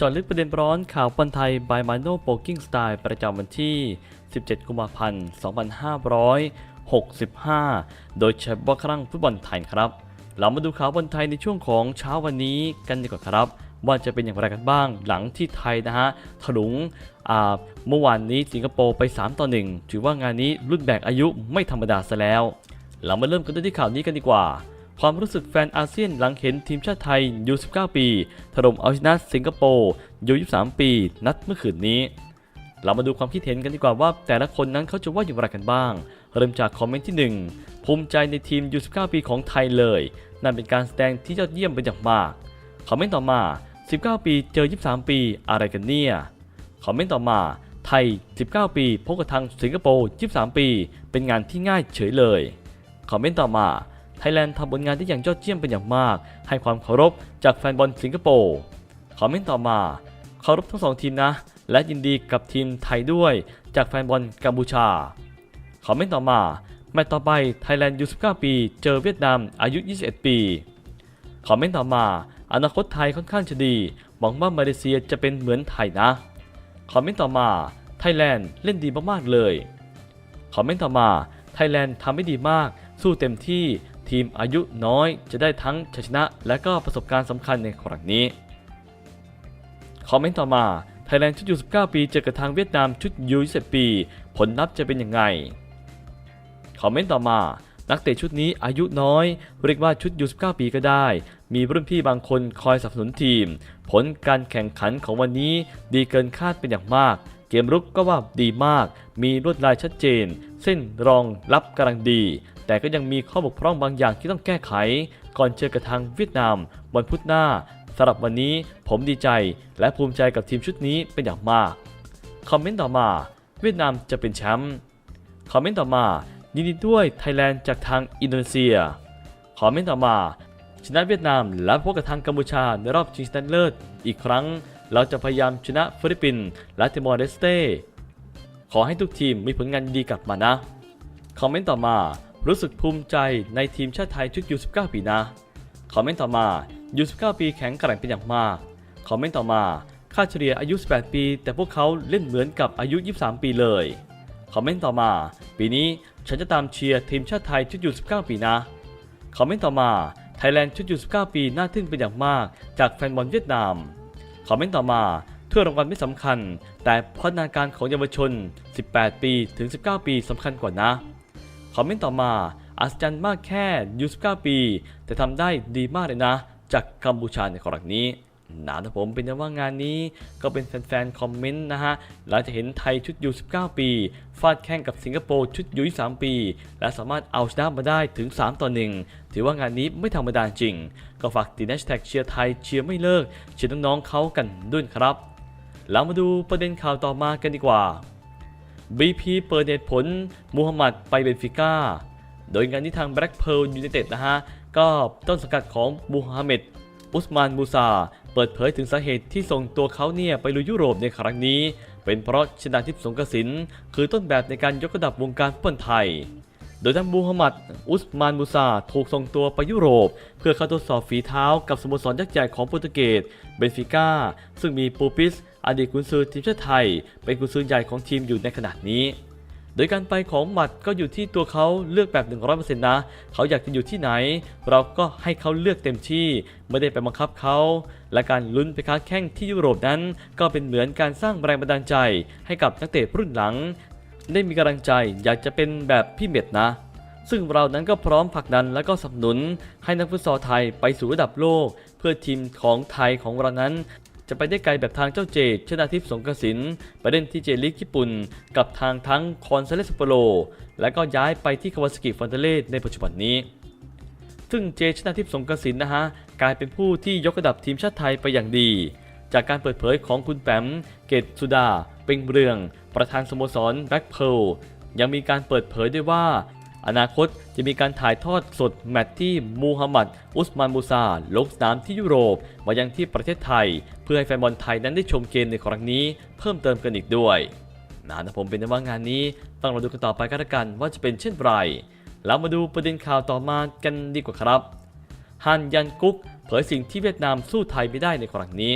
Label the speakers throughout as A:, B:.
A: จอดลึกประเด็นร้อนข่าวบอลไทย by Mano Poking Style ประจำวันที่ 17 กุมภาพันธ์ 2565 โดยเฉพาะครั้งฟุตบอลไทยครับ เรามาดูข่าวบอลไทยในช่วงของเช้าวันนี้กันดีกว่าครับ ว่าจะเป็นอย่างไรกันบ้างหลังที่ไทยนะฮะถลุงอ่าเมื่อวานนี้สิงคโปร์ไป 3 ต่อ 1 ถือว่างานนี้รุ่นแบกอายุไม่ธรรมดาซะแล้ว เรามาเริ่มกันด้วยที่ข่าวนี้กันดีกว่า ความรู้สึกแฟนอาเซียนหลังเห็นทีมชาติไทยยู19 ปี ถล่มเอาชนะสิงคโปร์ยู23 ปี นัดเมื่อคืนนี้ เรามาดูความคิดเห็นกันดีกว่าว่า แต่ละคนนั้นเขาจะว่าอย่างไรกันบ้าง เริ่มจากคอมเมนต์ที่ 1 ภูมิใจในทีมยู19 ปีของไทยเลย นั่นเป็นการแสดงที่ยอดเยี่ยมเป็นอย่างมาก คอมเมนต์ต่อมา 19 ปีเจอ 23 ปีอะไรกันเนี่ย คอมเมนต์ต่อมาไทย 19 ปีพบกับทางสิงคโปร์ 23 ปี เป็นงานที่ง่ายเฉยเลย คอมเมนต์ต่อมา ไทยแลนด์ทำผลงานได้อย่างยอดเยี่ยมเป็นอย่างมาก ให้ความเคารพจากแฟนบอลสิงคโปร์คอมเมนต์ต่อมาเคารพทั้งสองทีมนะ และยินดีกับทีมไทยด้วย จากแฟนบอลกัมพูชาคอมเมนต์ต่อมาแมตช์ต่อไปไทยแลนด์ยู19ปี เจอเวียดนามอายุ 21 ปีคอมเมนต์ต่อมา อนาคตไทยค่อนข้างจะดีหวังว่ามาเลเซียจะเป็นเหมือนไทยนะคอมเมนต์ต่อมาไทยแลนด์เล่นดีมากๆเลยคอมเมนต์ต่อมาไทยแลนด์ทำไม่ดีมาก สู้เต็มที่ ทีมอายุน้อยจะได้ทั้งชัยชนะ และก็ประสบการณ์สำคัญในครั้งนี้ คอมเมนต์ต่อมา ไทยแลนด์ชุดยู19 ปี เจอกับทางเวียดนามชุดยู20ปี ผลลัพธ์จะเป็นยังไง คอมเมนต์ต่อมา นักเตะชุดนี้อายุน้อย เรียกว่าชุดยู19 ปีก็ได้ มีรุ่นพี่บางคนคอยสนับสนุนทีม ผลการแข่งขันของวันนี้ดีเกินคาดเป็นอย่างมาก เกมรุกก็ว่าดีมาก มีลวดลายชัดเจน เส้นรองรับกำลังดี แต่ก็ยังมีข้อบกพร่องบางอย่างที่ต้องแก้ไข ก่อนเจอกับทางเวียดนาม วันพุธหน้าสำหรับวันนี้ผมดีใจและภูมิใจกับทีมชุดนี้เป็นอย่างมาก คอมเมนต์ต่อมา เวียดนามจะเป็นแชมป์ คอมเมนต์ต่อมา ยินดีด้วยไทยแลนด์จากทางอินโดนีเซีย คอมเมนต์ต่อมา ชนะเวียดนามและพบกับทางกัมพูชาในรอบชิงชนะเลิศอีกครั้ง เราจะพยายามชนะฟิลิปปินส์และติมอร์เลสเต้ ขอให้ทุกทีมมีผลงานดีกลับมานะ คอมเมนต์ต่อมา รู้สึกภูมิใจในทีมชาติไทยชุดยู19ปีนะคอมเมนต์ต่อมายู19ปีแข็งแกร่งเป็นอย่างมากคอมเมนต์ต่อมาค่าเฉลี่ยอายุ 18 ปี แต่พวกเขาเล่นเหมือนกับอายุ 23 ปีเลยคอมเมนต์ต่อมา ปีนี้ฉันจะตามเชียร์ทีมชาติไทยชุดยู19ปีนะคอมเมนต์ต่อมาไทยแลนด์ชุดยู19ปีน่าทึ่งเป็นอย่างมาก จากแฟนบอลเวียดนามคอมเมนต์ต่อมาถ้วยรางวัลไม่สำคัญ แต่พัฒนาการของเยาวชน 18 ปีถึง 19 ปีสำคัญกว่านะ คอมเมนต์ต่อมาอัศจรรย์มากแค่ยู19ปี แต่ทำได้ดีมากเลยนะ จากกัมพูชาในครั้งนี้นะนะผมเป็นนว่างานนี้ก็เป็นแฟนๆ คอมเมนต์นะฮะเราจะเห็นไทยชุดยู19 ปี ฟาดแข่งกับสิงคโปร์ชุดยู23 ปี และสามารถเอาชนะมาได้ถึง 3 ต่อ 1 ถือว่างานนี้ไม่ธรรมดาจริง ก็ฝากติดแฮชแท็กเชียร์ไทยเชียร์ไม่เลิก เชียร์น้องๆเขากันด้วยครับ เรามาดูประเด็นข่าวต่อมากันดีกว่า BP เปิดเหตุผลมูฮัมหมัดไปเบนฟิก้า โดยงานที่ทาง Black Pearl United นะฮะ ก็ต้นสังกัดของมูฮัมหมัดอุสมานมูซา เปิดเผยถึงสาเหตุที่ส่งตัวเขาเนี่ยไปลุยยุโรปในครั้งนี้ เป็นเพราะชนาทิพย์สงกสินคือต้นแบบในการยกระดับวงการฟุตบอลไทย โดยทางมูฮัมหมัด อุสมานมูซา ถูกส่งตัวไปยุโรป เพื่อเข้าทดสอบฝีเท้ากับสโมสรยักษ์ใหญ่ของโปรตุเกส เบนฟิก้า ซึ่งมีปูปิส อดีตกุนซือทีมชาติไทย เป็นกุนซือใหญ่ของทีมอยู่ในขณะนี้ โดยการไปของหมัดก็อยู่ที่ตัวเขาเลือกแบบ 100%นะ เขาอยากจะอยู่ที่ไหน เราก็ให้เขาเลือกเต็มที่ ไม่ได้ไปบังคับเขา และการลุ้นไปค้าแข่งที่ยุโรปนั้น ก็เป็นเหมือนการสร้างแรงบันดาลใจ ให้กับนักเตะรุ่นหลัง ได้มีกำลังใจอยากจะเป็นแบบพี่เม็ดนะ ซึ่งเรานั้นก็พร้อมผลักดันและก็สนับสนุน ให้นักฟุตซอลไทยไปสู่ระดับโลก เพื่อทีมของไทยของเรานั้น จะไปได้ไกลแบบทางเจ้าเจดชนาทิพย์สงกสินไปเล่นที่เจลิกญี่ปุ่น กับทางทั้งคอนเซเลสโปโล และก็ย้ายไปที่คาวาสกิฟอนเตเล่ในปัจจุบันนี้ซึ่งเจชนาทิพย์สงกสินนะฮะกลายเป็นผู้ที่ยกระดับทีมชาติไทยไปอย่างดี จากการเปิดเผยของคุณแปมเกตสุดา เป็งเรือง ประธานสโมสรแบ็คเพลยังมีการเปิดเผยด้วยว่า อนาคตจะมีการถ่ายทอดสดแมตช์ที่มูฮัมหมัดอุสมานมูซาลงสนามที่ยุโรปมายังที่ประเทศไทย เพื่อให้แฟนบอลไทยนั้นได้ชมเกมในครั้งนี้ เพิ่มเติมกันอีกด้วยนะนะผมเป็นว่างานนี้ต้องรอดูกันต่อไปกันละกันว่าจะเป็นเช่นไรแล้วมาดูประเด็นข่าวต่อมากันดีกว่าครับฮันยันกุ๊กเผยสิ่งที่เวียดนามสู้ไทยไม่ได้ในครั้งนี้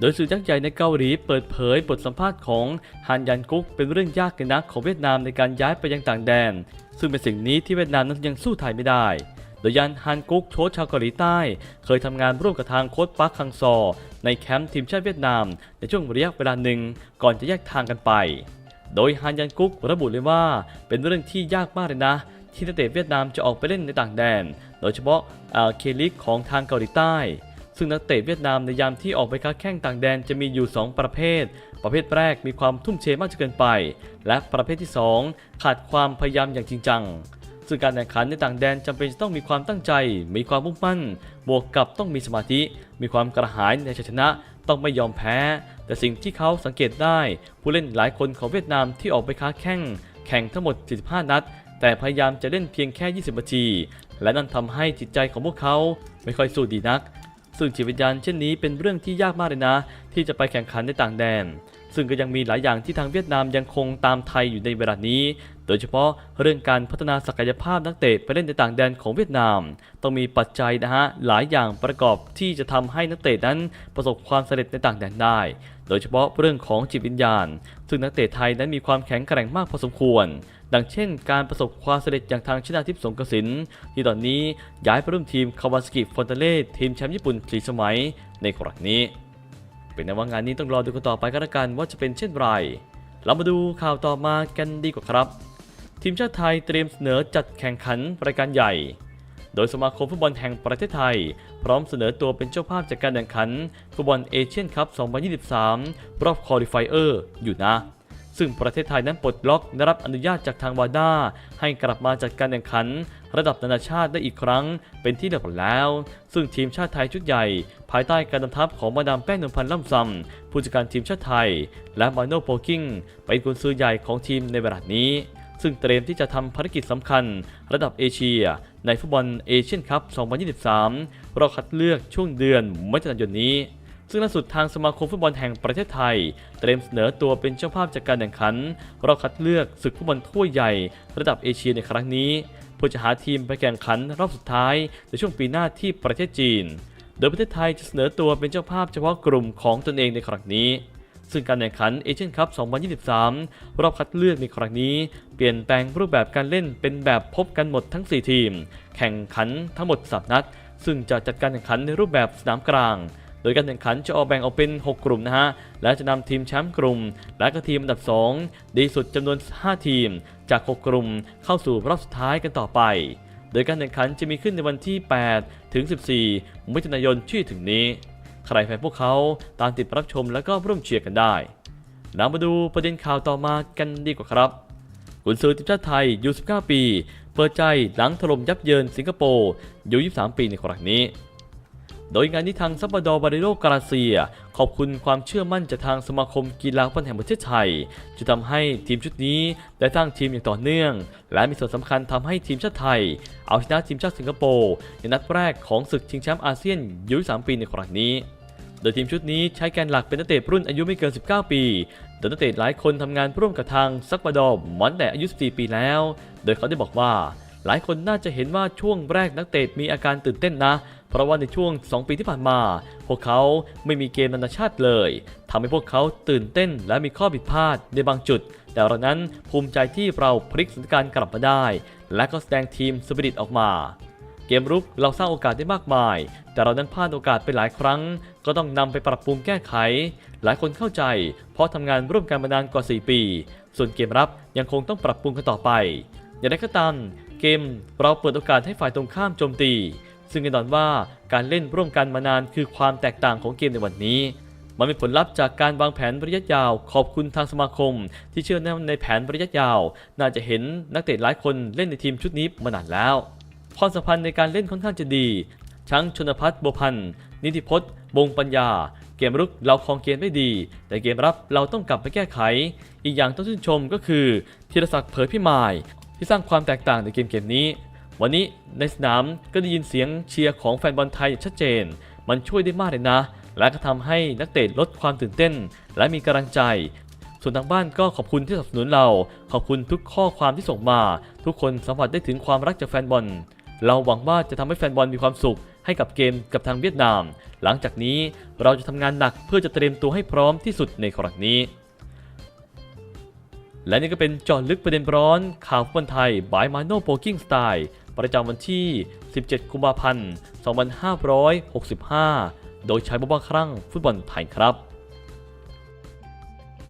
A: โดยสื่อยักษ์ใหญ่ในเกาหลีเปิดเผยบทสัมภาษณ์ของฮันยันกุกเป็นเรื่องยากกันนักของเวียดนามในการย้ายไปยังต่างแดน ซึ่งเป็นสิ่งนี้ที่เวียดนามนั้นยังสู้ไทยไม่ได้ โดยยันฮันกุกโชชชาวเกาหลีใต้ เคยทำงานร่วมกับทางโค้ชปักคังซอ ในแคมป์ทีมชาติเวียดนาม ในช่วงระยะเวลาหนึ่งก่อนจะแยกทางกันไป โดยฮันยันกุกระบุเลยว่าเป็นเรื่องที่ยากมากเลยนะที่นักเตะเวียดนามจะออกไปเล่นในต่างแดน โดยเฉพาะเคลิกของทางเกาหลีใต้ ซึ่งนักเตะเวียดนามในยามที่ออกไปค้าแข่งต่างแดนจะมีอยู่ 2 ประเภท ประเภทแรกมีความทุ่มเทมากจนเกินไป และประเภทที่ 2 ขาดความพยายามอย่างจริงจัง ซึ่งการแข่งขันในต่างแดนจำเป็นจะต้องมีความตั้งใจ มีความมุ่งมั่น บวกกับต้องมีสมาธิ มีความกระหายในชัยชนะ ต้องไม่ยอมแพ้ แต่สิ่งที่เขาสังเกตได้ ผู้เล่นหลายคนของเวียดนามที่ออกไปค้าแข่งแข่งทั้งหมด45นัดแต่พยายามจะเล่นเพียงแค่ 20 นาที และนั่นทำให้จิตใจของพวกเขาไม่ค่อยสู้ดีนัก ซึ่งจิตวิญญาณเช่นนี้เป็นเรื่องที่ยากมากเลยนะ ที่จะไปแข่งขันในต่างแดน ซึ่งก็ยังมีหลายอย่างที่ทางเวียดนามยังคงตามไทยอยู่ในเวลานี้ โดยเฉพาะเรื่องการพัฒนาศักยภาพนักเตะไปเล่นในต่างแดนของเวียดนาม ต้องมีปัจจัยนะฮะหลายอย่างประกอบที่จะทำให้นักเตะนั้นประสบความสำเร็จในต่างแดนได้ โดยเฉพาะเรื่องของจิตวิญญาณ ซึ่งนักเตะไทยนั้นมีความแข็งแกร่งมากพอสมควร ดังเช่น การประสบความสำเร็จอย่างทางชนาทิพย์สงกสินที่ตอนนี้ย้ายไปร่วมทีมคาวาสกิฟอนเตเล่ทีมแชมป์ญี่ปุ่นสีสมัยในครั้งนี้ เป็นนว่างานนี้ต้องรอดูกันต่อไปกันละกันว่าจะเป็นเช่นไรเรามาดูข่าวต่อมากันดีกว่าครับ ทีมชาติไทยเตรียมเสนอจัดแข่งขันรายการใหญ่ โดยสมาคมฟุตบอลแห่งประเทศไทย พร้อมเสนอตัวเป็นเจ้าภาพจัดการแข่งขันฟุตบอลเอเชียนคัพ 2023 รอบคอลิฟายเออร์อยู่นะ ซึ่งประเทศไทยนั้นปลดล็อกได้รับอนุญาตจากทางวาด้าให้กลับมาจัดการแข่งขัน ระดับนานาชาติได้อีกครั้ง เป็นที่เรียบร้อยแล้ว ซึ่งทีมชาติไทยชุดใหญ่ ภายใต้การนำทัพของมาดามแป้งนวลพันธ์ล่ำซำผู้จัดการทีมชาติไทย และมาโนโปกิ้งเป็นกุนซือใหญ่ของทีมในเวลานี้ ซึ่งเตรียมที่จะทำภารกิจสำคัญระดับเอเชีย ในฟุตบอลเอเชียนคัพ 2023 รอบคัดเลือกช่วงเดือนมิถุนายนนี้ ซึ่งล่าสุดทางสมาคมฟุตบอลแห่งประเทศไทย เตรียมเสนอตัวเป็นเจ้าภาพจัดการแข่งขันรอบคัดเลือกศึกฟุตบอลถ้วยใหญ่ ระดับเอเชียในครั้งนี้เพื่อจะหาทีมไปแข่งขันรอบสุดท้ายในช่วงปีหน้าที่ประเทศจีน โดยประเทศไทยจะเสนอตัวเป็นเจ้าภาพเฉพาะกลุ่มของตนเองในครั้งนี้ ซึ่งการแข่งขันเอเชียนคัพ 2023 รอบคัดเลือกในครั้งนี้ เปลี่ยนแปลงรูปแบบการเล่นเป็นแบบพบกันหมดทั้ง 4 ทีม แข่งขันทั้งหมด3นัด ซึ่งจะจัดการแข่งขันในรูปแบบสนามกลาง โดยการแข่งขันจะออกแบ่งออกเป็น 6 กลุ่มนะฮะ และจะนำทีมแชมป์กลุ่ม และก็ทีมอันดับ 2 ดีสุดจำนวน 5 ทีม จาก 6 กลุ่มเข้าสู่รอบสุดท้ายกันต่อไป โดยการแข่งขันจะมีขึ้นในวันที่ 8 ถึง 14 มิถุนายนที่ถึงนี้ ใครแฟนพวกเขาตามติดรับชมแล้วก็ร่วมเชียร์กันได้เรามาดูประเด็นข่าวต่อมากันดีกว่าครับกุนซือทีมชาติไทยยุ19 ปี เปิดใจหลังถล่มยับเยินสิงคโปร์อายุ23 ปีในครั้งนี้ โดยงานนี้ทางซัปปาดอร์บาริโลกาลาเซีย ขอบคุณความเชื่อมั่นจากทางสมาคมกีฬาฟุตบอลแห่งประเทศไทยจะทำให้ทีมชุดนี้ได้สร้างทีมอย่างต่อเนื่อง และมีส่วนสำคัญทำให้ทีมชาติไทย เอาชนะทีมชาติสิงคโปร์ในนัดแรกของศึกชิงแชมป์อาเซียนยุ23 ปีในครั้งนี้ โดยทีมชุดนี้ใช้แกนหลักเป็นนักเตะรุ่นอายุไม่เกิน 19 ปีโดยนักเตะหลายคนทำงานร่วมกับทางซักปาดอร์มอนแต่อายุ 14 ปีแล้ว โดยเขาได้บอกว่า หลายคนน่าจะเห็นว่าช่วงแรกนักเตะมีอาการตื่นเต้นนะ เพราะว่าในช่วง 2 ปีที่ผ่านมา พวกเขาไม่มีเกมนานาชาติเลยทำให้พวกเขาตื่นเต้นและมีข้อผิดพลาดในบางจุด แต่เรานั้นภูมิใจที่เราพลิกสถานการณ์กลับมาได้ และก็แสดงทีมสปิริตออกมาเกมรุกเราสร้างโอกาสได้มากมาย แต่เรานั้นพลาดโอกาสไปหลายครั้ง ก็ต้องนำไปปรับปรุงแก้ไข หลายคนเข้าใจ เพราะทำงานร่วมกันมานานกว่า 4 ปี ส่วนเกมรับยังคงต้องปรับปรุงกันต่อไป อย่างไรก็ตาม เกมเราเปิดโอกาสให้ฝ่ายตรงข้ามโจมตี ซึ่งแน่นอนว่าการเล่นร่วมกันมานานคือความแตกต่างของเกมในวันนี้มันเป็นผลลัพธ์จากการวางแผนระยะยาว ขอบคุณทางสมาคม ที่เชื่อแน่ในแผนระยะยาว น่าจะเห็นนักเตะหลายคนเล่นในทีมชุดนี้มานานแล้ว ความสัมพันธ์ในการเล่นค่อนข้างจะดี ทั้งชนพัฒน์บัวพันธ์ นิติพจน์บงปัญญา เกมรุกเราครองเกมได้ดี แต่เกมรับเราต้องกลับไปแก้ไข อีกอย่างต้องชื่นชมก็คือธีรศักดิ์เผยพิมาย ที่สร้างความแตกต่างในเกมเกมนี้ วันนี้ในสนามก็ได้ยินเสียงเชียร์ของแฟนบอลไทยอย่างชัดเจน มันช่วยได้มากเลยนะ และก็ทำให้นักเตะลดความตื่นเต้น และมีกำลังใจ ส่วนทางบ้านก็ขอบคุณที่สนับสนุนเรา ขอบคุณทุกข้อความที่ส่งมา ทุกคนสัมผัสได้ถึงความรักจากแฟนบอลเราหวังว่าจะทำให้แฟนบอลมีความสุข ให้กับเกมกับทางเวียดนาม หลังจากนี้เราจะทำงานหนักเพื่อจะเตรียมตัวให้พร้อมที่สุดในครั้งนี้ และนี่ก็เป็นจอดลึกประเด็นร้อน ข่าวฟุตบอลไทยบายมาโนโปกิ้งสไตล์ประจำวันที่ 17 กุมภาพันธ์ 2565 โดยใช้บอบาครั่งฟุตบอลไทยครับ